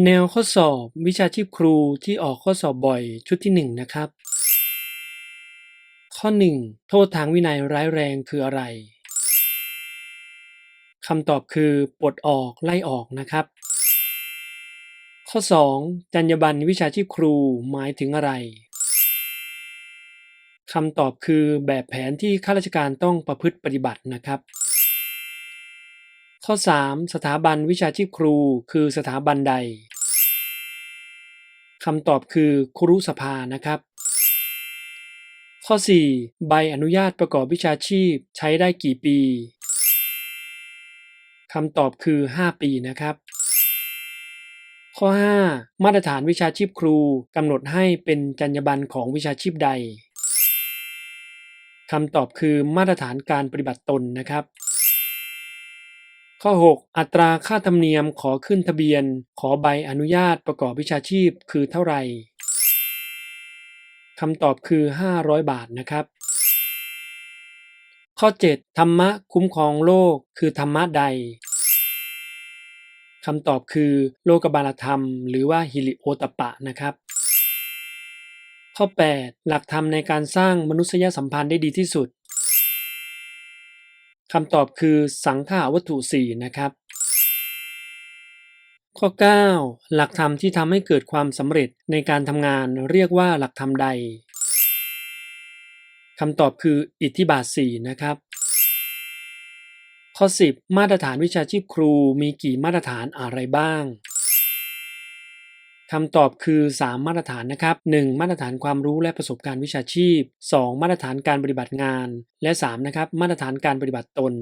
แนวข้อสอบวิชาชีพครูที่ออกข้อสอบบ่อยชุดที่ 1 นะครับ ข้อ 1 โทษทางวินัยร้ายแรงคืออะไรคำตอบคือปลดออกไล่ออกนะครับ ข้อ 2 จรรยาบรรณวิชาชีพครูหมายถึงอะไรคำตอบคือแบบแผนที่ข้าราชการต้องประพฤติปฏิบัตินะครับ ข้อ 3 สถาบันวิชาชีพครู คือสถาบันใดคำตอบคือครุสภานะครับ ข้อ 4 ใบอนุญาตประกอบวิชาชีพใช้ได้กี่ปีคำตอบคือ 5 ปีนะครับ ข้อ 5 มาตรฐานวิชาชีพครูกำหนดให้เป็นจรรยาบรรณของวิชาชีพใดคำตอบคือมาตรฐานการปฏิบัติตนนะครับ ข้อ 6 อัตราค่าธรรมเนียมขอขึ้นทะเบียน ขอใบอนุญาตประกอบวิชาชีพคือเท่าไหร่คำตอบคือ 500 บาทนะครับ ข้อ 7 ธรรมะคุ้มครองโลกคือธรรมะใดคำตอบคือโลกบาลธรรม หรือว่าฮิริโอตปะนะครับ ข้อ 8 หลักธรรมในการสร้างมนุษยสัมพันธ์ได้ดีที่สุด คำตอบคือสังขาวัตถุ4นะครับ ข้อ 9 หลักธรรมที่ทำให้เกิดความสำเร็จในการทำงานเรียกว่าหลักธรรมใดคำตอบคืออิทธิบาท 4 นะครับ ข้อ 10 มาตรฐานวิชาชีพครูมีกี่มาตรฐานอะไรบ้าง คำตอบคือ 3 มาตรฐานนะครับ 1. มาตรฐานความรู้และประสบการณ์วิชาชีพ 2. มาตรฐานการปฏิบัติงาน และ 3. นะครับ มาตรฐานการปฏิบัติตน